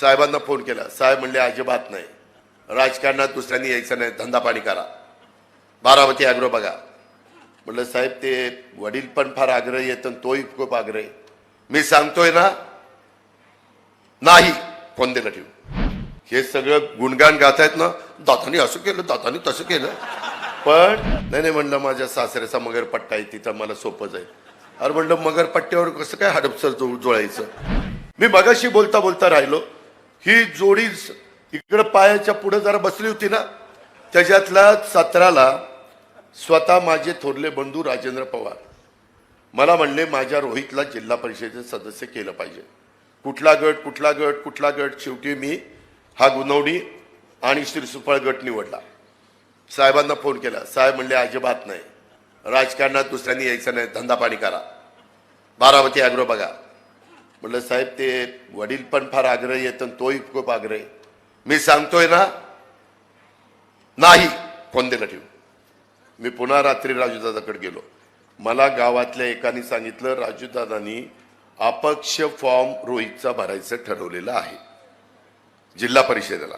साहेबांना फोन केला. साहेब म्हणले अजिबात नाही. राजकारणात दुसऱ्यांनी यायचं नाही. धंदा पाणी करा. बारामती अॅग्रो बघा. म्हटलं साहेब ते वडील पण फार आग्रही आहेत आणि तोही खूप आग्रही मी सांगतोय ना? नाही. फोन दिला ठेवू. हे सगळं गुणगान गातायत ना दातानी असं केलं दातानी तसं केलं. पण नाही नाही म्हणलं माझ्या सासऱ्याचा मगर पट्टा आहे तिथं मला सोपं जाईल. अरे म्हणलं मगर पट्ट्यावर कसं काय हडपसर जो जुळायचं? मी मगाशी बोलता बोलता राहिलो. ही जोडी स- इकडं पायाच्या पुढे जरा बसली होती ना त्याच्यातल्या सतराला स्वतः माझे थोरले बंधू राजेंद्र पवार. मला म्हणले माझ्या रोहितला जिल्हा परिषदेचे सदस्य केलं पाहिजे. कुठला गट कुठला गट कुठला गट? शेवटी मी हा गुनवडी आणि श्रीसुफळ गट निवडला. साहेबांना फोन केला. साहेब म्हणले अजिबात नाही. राजकारणात दुसऱ्यांनी यायचं नाही. धंदा पाणी करा. बारामती ॲग्रो बघा. म्हटलं साहेब ते वडील पण फार आग्रही आहेत आणि तोही खूप आग्रही मी सांगतोय ना नाही कोंदेला दिला ठेवू मी पुन्हा रात्री राजूदादाकडे गेलो. मला गावातल्या एकाने सांगितलं राजूदादांनी अपक्ष फॉर्म रोहितचा भरायचं ठरवलेलं आहे जिल्हा परिषदेला.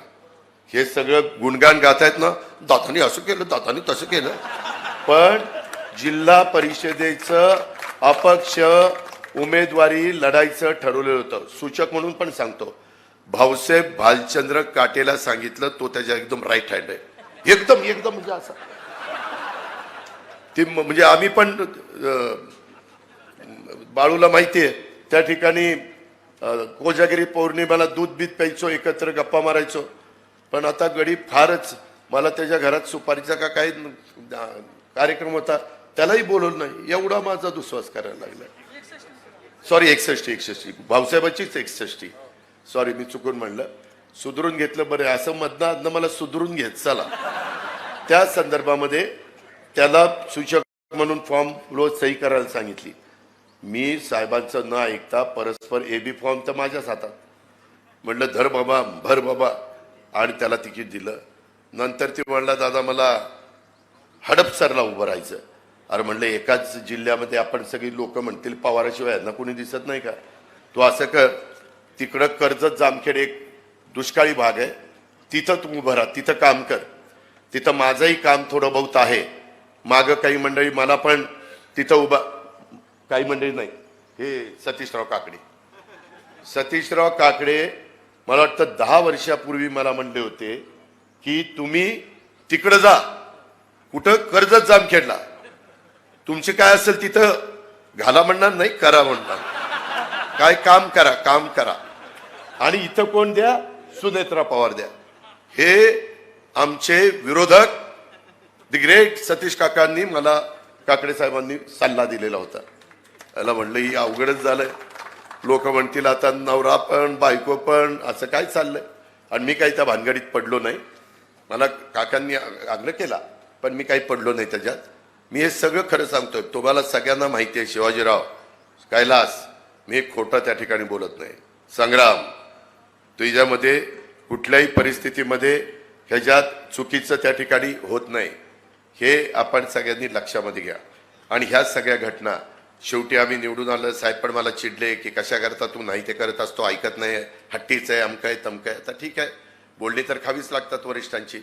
हे सगळं गुणगान गातायत ना दातानी असं केलं दातानी तसं केलं. पण जिल्हा परिषदेचं अपक्ष उमेदवारी लढायचं ठरवलेलं होतं. सूचक म्हणून पण सांगतो. भाऊसाहेब भालचंद्र काटेला सांगितलं तो त्याच्या एकदम राईट हँड आहे. एकदम एकदम म्हणजे असं. ती म्हणजे आम्ही पण बाळूला माहिती आहे त्या ठिकाणी कोजागिरी पौर्णिमेला दूध बीत प्यायचो एकत्र गप्पा मारायचो. पण आता गडी फारच मला त्याच्या घरात सुपारीचा का काही कार्यक्रम होता त्यालाही बोलवलं नाही. एवढा माझा दुस्वास करायला लागला. सॉरी एकसष्टी एकसष्टी. भाऊसाहेबाचीच एकसष्टी. सॉरी मी चुकून म्हणलं. सुधरून घेतलं बरं असं मधनं मला सुधरून घेत चला. त्या संदर्भामध्ये त्याला सूचक म्हणून फॉर्म रोज सही करायला सांगितली. मी साहेबांचं न ऐकता परस्पर ए बी फॉर्म तर माझ्याच हातात. म्हटलं धर बाबा भर बाबा. आणि त्याला तिकीट दिलं. नंतर ती म्हणला दादा मला हडपसरला उभं राहायचं अरे म्हणलं एकाच जिल्ह्यामध्ये आपण सगळी लोक म्हणतील पवाराशिवाय यांना कोणी दिसत नाही का? तू असं कर तिकडं कर्जत जामखेड एक दुष्काळी भाग आहे. तिथं तू उभं राहा तिथं काम कर. तिथं माझंही काम थोडं बहुत आहे. मागं काही मंडळी मला पण तिथं उभा काही मंडळी नाही. हे सतीशराव काकडे. सतीशराव काकडे मला वाटतं दहा वर्षापूर्वी मला म्हणले होते की तुम्ही तिकडं जा. कुठं? कर्जत जामखेडला. तुमचे काय असेल तिथं घाला म्हणणार नाही करा म्हणणार. काय काम करा काम करा. आणि इथं कोण द्या? सुनेत्रा पवार द्या. हे आमचे विरोधक द ग्रेट सतीश काकांनी मला काकडे साहेबांनी सल्ला दिलेला होता. त्याला म्हणलं ही अवघडच झालंय. लोक म्हणतील आता नवरा पण बायको पण असं काय चाललंय? आणि मी काही त्या भानगडीत पडलो नाही. मला काकांनी आग्रह केला पण मी काही पडलो नाही त्याच्यात. मी हे सगळं खरं सांगतोय. तुम्हाला सगळ्यांना माहिती आहे शिवाजीराव. कैलास मी खोटं त्या ठिकाणी बोलत नाही. संग्राम तुझ्यामध्ये कुठल्याही परिस्थितीमध्ये ह्याच्यात चुकीचं त्या ठिकाणी होत नाही. हे आपण सगळ्यांनी लक्षामध्ये घ्या. आणि ह्या सगळ्या घटना शेवटी आम्ही निवडून आलं साहेब पण मला चिडले की कशा करता तू? नाही ते करत असतो ऐकत नाही हट्टीच आहे अमकं आहे तमकं आहे. आता ठीक आहे. बोलणी तर खावीच लागतात वरिष्ठांची.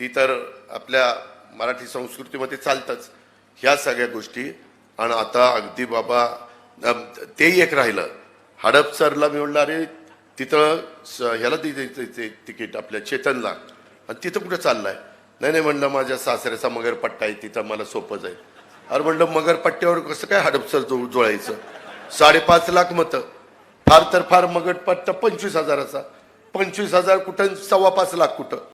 ती तर आपल्या मराठी संस्कृतीमध्ये चालतंच ह्या सगळ्या गोष्टी. आणि आता अगदी बाबा तेही एक राहिलं. हडपसरला मी अरे तिथं स- ह्याला ती तिकीट आपल्या चेतनला. आणि तिथं कुठं चाललाय? नाही नाही म्हणलं माझ्या सासऱ्याचा मगर पट्टा आहे तिथं मला सोपं जाईल. अरे म्हणलं मगर पट्ट्यावर कसं काय हडपसर जो जोळायचं? साडेपाच लाख मतं. फार तर फार मगर पट्टा पंचवीस हजाराचा. पंचवीस हजार कुठं सव्वा पाच लाख कुठं?